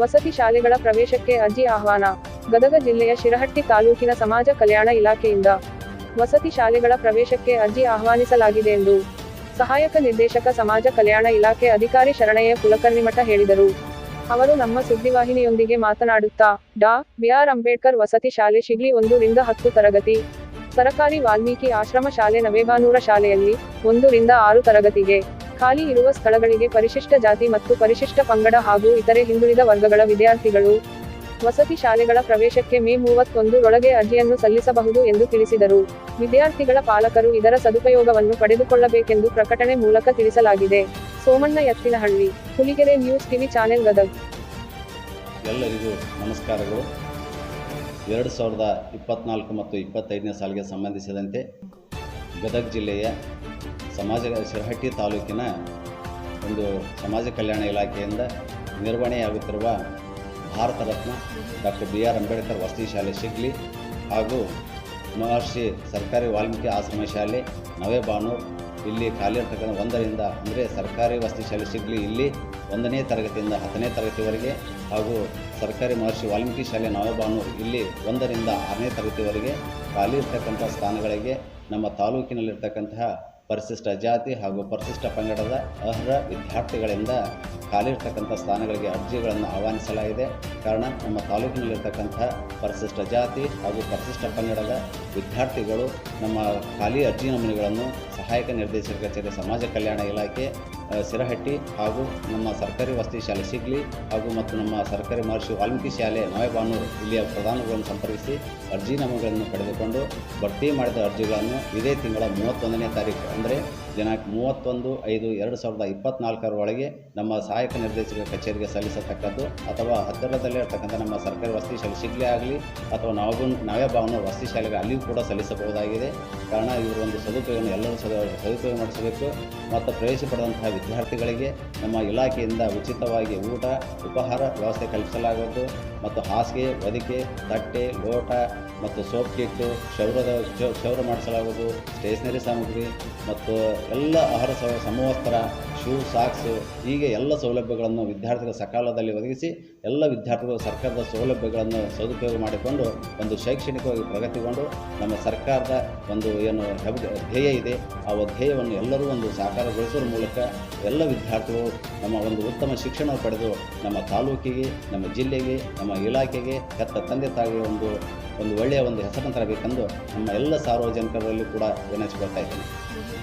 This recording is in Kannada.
ವಸತಿ ಶಾಲೆಗಳ ಪ್ರವೇಶಕ್ಕೆ ಅರ್ಜಿ ಆಹ್ವಾನ. ಗದಗ ಜಿಲ್ಲೆಯ ಶಿರಹಟ್ಟಿ ತಾಲೂಕಿನ ಸಮಾಜ ಕಲ್ಯಾಣ ಇಲಾಖೆಯಿಂದ ವಸತಿ ಶಾಲೆಗಳ ಪ್ರವೇಶಕ್ಕೆ ಅರ್ಜಿ ಆಹ್ವಾನಿಸಲಾಗಿದೆ ಎಂದು ಸಹಾಯಕ ನಿರ್ದೇಶಕ ಸಮಾಜ ಕಲ್ಯಾಣ ಇಲಾಖೆ ಅಧಿಕಾರಿ ಶರಣಯ್ಯ ಕುಲಕರ್ಣಿಮಠ ಹೇಳಿದರು. ಅವರು ನಮ್ಮ ಸುದ್ದಿವಾಹಿನಿಯೊಂದಿಗೆ ಮಾತನಾಡುತ್ತಾ, ಡಾ. ಬಿಆರ್ ಅಂಬೇಡ್ಕರ್ ವಸತಿ ಶಾಲೆ ಶಿಗ್ಲಿ ಒಂದು ರಿಂದ ಹತ್ತು ತರಗತಿ ಸರಕಾರಿ ವಾಲ್ಮೀಕಿ ಆಶ್ರಮ ಶಾಲೆ ನವೇಬಾನೂರ ಶಾಲೆಯಲ್ಲಿ ಒಂದರಿಂದ ಆರು ತರಗತಿಗೆ ಖಾಲಿ ಇರುವ ಸ್ಥಳಗಳಿಗೆ ಪರಿಶಿಷ್ಟ ಜಾತಿ ಮತ್ತು ಪರಿಶಿಷ್ಟ ಪಂಗಡ ಹಾಗೂ ಇತರೆ ಹಿಂದುಳಿದ ವರ್ಗಗಳ ವಿದ್ಯಾರ್ಥಿಗಳು ವಸತಿ ಶಾಲೆಗಳ ಪ್ರವೇಶಕ್ಕೆ ಮೇ ಮೂವತ್ತೊಂದು ರೊಳಗೆ ಅರ್ಜಿಯನ್ನು ಸಲ್ಲಿಸಬಹುದು ಎಂದು ತಿಳಿಸಿದರು. ವಿದ್ಯಾರ್ಥಿಗಳ ಪಾಲಕರು ಇದರ ಸದುಪಯೋಗವನ್ನು ಪಡೆದುಕೊಳ್ಳಬೇಕೆಂದು ಪ್ರಕಟಣೆ ಮೂಲಕ ತಿಳಿಸಲಾಗಿದೆ. Somanna Ettinahalli Huligere news TV channel Gadag. ಎಲ್ಲರಿಗೂ ನಮಸ್ಕಾರಗಳು. ಎರಡು ಸಾವಿರದ ಇಪ್ಪತ್ನಾಲ್ಕು ಮತ್ತು ಇಪ್ಪತ್ತೈದನೇ ಸಾಲಿಗೆ ಸಂಬಂಧಿಸಿದಂತೆ ಗದಗ ಜಿಲ್ಲೆಯ ಸಮಾಜ, ಶಿರಹಟ್ಟಿ ತಾಲೂಕಿನ ಒಂದು ಸಮಾಜ ಕಲ್ಯಾಣ ಇಲಾಖೆಯಿಂದ ನಿರ್ವಹಣೆಯಾಗುತ್ತಿರುವ Bharat Ratna doctor B R Ambedkar ವಸತಿ ಶಾಲೆ ಶಿಗ್ಲಿ ಹಾಗೂ ಮಹರ್ಷಿ ಸರ್ಕಾರಿ ವಾಲ್ಮೀಕಿ ಆಶ್ರಮ ಶಾಲೆ ನವೇಬಾನೂರ್ ಇಲ್ಲಿ ಖಾಲಿ ಇರ್ತಕ್ಕಂಥ ಒಂದರಿಂದ ಅಂದರೆ ಸರ್ಕಾರಿ ವಸತಿ ಶಾಲೆ ಶಿಗ್ಲಿ ಇಲ್ಲಿ ಒಂದನೇ ತರಗತಿಯಿಂದ ಹತ್ತನೇ ತರಗತಿವರೆಗೆ ಹಾಗೂ ಸರ್ಕಾರಿ ಮಹರ್ಷಿ ವಾಲ್ಮೀಕಿ ಶಾಲೆ ನವಬಾನೂರು ಇಲ್ಲಿ ಒಂದರಿಂದ ಆರನೇ ತರಗತಿವರೆಗೆ ಖಾಲಿ ಇರ್ತಕ್ಕಂಥ ಸ್ಥಾನಗಳಿಗೆ ನಮ್ಮ ತಾಲೂಕಿನಲ್ಲಿರ್ತಕ್ಕಂತಹ ಪರಿಶಿಷ್ಟ ಜಾತಿ ಹಾಗೂ ಪರಿಶಿಷ್ಟ ಪಂಗಡದ ಅರ್ಹ ವಿದ್ಯಾರ್ಥಿಗಳಿಂದ ಖಾಲಿ ಇರ್ತಕ್ಕಂಥ ಸ್ಥಾನಗಳಿಗೆ ಅರ್ಜಿಗಳನ್ನು ಆಹ್ವಾನಿಸಲಾಗಿದೆ. ಕಾರಣ ನಮ್ಮ ತಾಲೂಕಿನಲ್ಲಿರ್ತಕ್ಕಂಥ ಪರಿಶಿಷ್ಟ ಜಾತಿ ಹಾಗೂ ಪರಿಶಿಷ್ಟ ಪಂಗಡದ ವಿದ್ಯಾರ್ಥಿಗಳು ನಮ್ಮ ಖಾಲಿ ಅರ್ಜಿ ನಮೂನೆಗಳನ್ನು ಸಹಾಯಕ ನಿರ್ದೇಶಕ ಕಚೇರಿ ಸಮಾಜ ಕಲ್ಯಾಣ ಇಲಾಖೆ ಸಿರಹಟ್ಟಿ ಹಾಗೂ ನಮ್ಮ ಸರ್ಕಾರಿ ವಸತಿ ಶಾಲೆ ಸಿಗ್ಲಿ ಹಾಗೂ ಮತ್ತು ನಮ್ಮ ಸರ್ಕಾರಿ ಮಹರ್ಷಿ ವಾಲ್ಮೀಕಿ ಶಾಲೆ ನವೆಬಾನೂರು ಇಲ್ಲಿಯ ಪ್ರಧಾನಗಳನ್ನು ಸಂಪರ್ಕಿಸಿ ಅರ್ಜಿ ನಮೂನೆಗಳನ್ನು ಪಡೆದುಕೊಂಡು ಭರ್ತಿ ಮಾಡಿದ ಅರ್ಜಿಗಳನ್ನು ಇದೇ ತಿಂಗಳ ಮೂವತ್ತೊಂದನೇ ತಾರೀಕು ಅಂದರೆ ದಿನಾಂಕ ಮೂವತ್ತೊಂದು ಐದು ಎರಡು ಸಾವಿರದ ಇಪ್ಪತ್ನಾಲ್ಕರ ಒಳಗೆ ನಮ್ಮ ಸಹಾಯಕ ನಿರ್ದೇಶಕ ಕಚೇರಿಗೆ ಸಲ್ಲಿಸತಕ್ಕದ್ದು ಅಥವಾ ಹತ್ತಿರದಲ್ಲೇ ಇರತಕ್ಕಂಥ ನಮ್ಮ ಸರ್ಕಾರಿ ವಸತಿ ಶಾಲೆ ಸಿಗ್ಲಿ ಆಗಲಿ ಅಥವಾ ನಾವು ನಾವೇ ಭಾವನ ವಸತಿ ಶಾಲೆಗೆ ಅಲ್ಲಿಯೂ ಕೂಡ ಸಲ್ಲಿಸಬಹುದಾಗಿದೆ. ಕಾರಣ ಇವರು ಒಂದು ಸದುಪಯೋಗವನ್ನು ಎಲ್ಲರೂ ಸದ ಸದುಪಯೋಗ ಮಾಡಿಸಬೇಕು. ಮತ್ತು ಪ್ರವೇಶ ಪಡೆದಂತಹ ವಿದ್ಯಾರ್ಥಿಗಳಿಗೆ ನಮ್ಮ ಇಲಾಖೆಯಿಂದ ಉಚಿತವಾಗಿ ಊಟ, ಉಪಹಾರ ವ್ಯವಸ್ಥೆ ಕಲ್ಪಿಸಲಾಗುವುದು. ಮತ್ತು ಹಾಸಿಗೆ, ಹೊದಿಕೆ, ತಟ್ಟೆ, ಲೋಟ ಮತ್ತು ಸೋಪ್ ಕಿಟ್ಟು, ಕ್ಷೌರದ ಕ್ಷೌ- ಕ್ಷೌರ ಮಾಡಿಸಲಾಗುವುದು. ಸ್ಟೇಷನರಿ ಸಾಮಗ್ರಿ ಮತ್ತು ಎಲ್ಲ ಆಹಾರ ಸಮವಸ್ತ್ರ ಶೂ ಸಾಕ್ಸ್ ಹೀಗೆ ಎಲ್ಲ ಸೌಲಭ್ಯಗಳನ್ನು ವಿದ್ಯಾರ್ಥಿಗಳ ಸಕಾಲದಲ್ಲಿ ಒದಗಿಸಿ ಎಲ್ಲ ವಿದ್ಯಾರ್ಥಿಗಳು ಸರ್ಕಾರದ ಸೌಲಭ್ಯಗಳನ್ನು ಸದುಪಯೋಗ ಮಾಡಿಕೊಂಡು ಒಂದು ಶೈಕ್ಷಣಿಕವಾಗಿ ಪ್ರಗತಿಗೊಂಡು ನಮ್ಮ ಸರ್ಕಾರದ ಒಂದು ಏನು ಧ್ಯೇಯ ಇದೆ. ಆ ಧ್ಯೇಯವನ್ನು ಎಲ್ಲರೂ ಒಂದು ಸಾಕಾರಗೊಳಿಸುವ ಮೂಲಕ ಎಲ್ಲ ವಿದ್ಯಾರ್ಥಿಗಳು ನಮ್ಮ ಒಂದು ಉತ್ತಮ ಶಿಕ್ಷಣ ಪಡೆದು ನಮ್ಮ ತಾಲೂಕಿಗೆ, ನಮ್ಮ ಜಿಲ್ಲೆಗೆ, ನಮ್ಮ ಇಲಾಖೆಗೆ, ಹೆತ್ತ ತಂದೆ ತಾಯಿಗೆ ಒಂದು ಒಂದು ಒಳ್ಳೆಯ ಒಂದು ಹೆಸರನ್ನು ತರಬೇಕೆಂದು ನಮ್ಮ ಎಲ್ಲ ಸಾರ್ವಜನಿಕರಲ್ಲಿ ಕೂಡ ವಿನಂತಿಸಿಕೊಳ್ತಾ ಇದ್ದೇನೆ.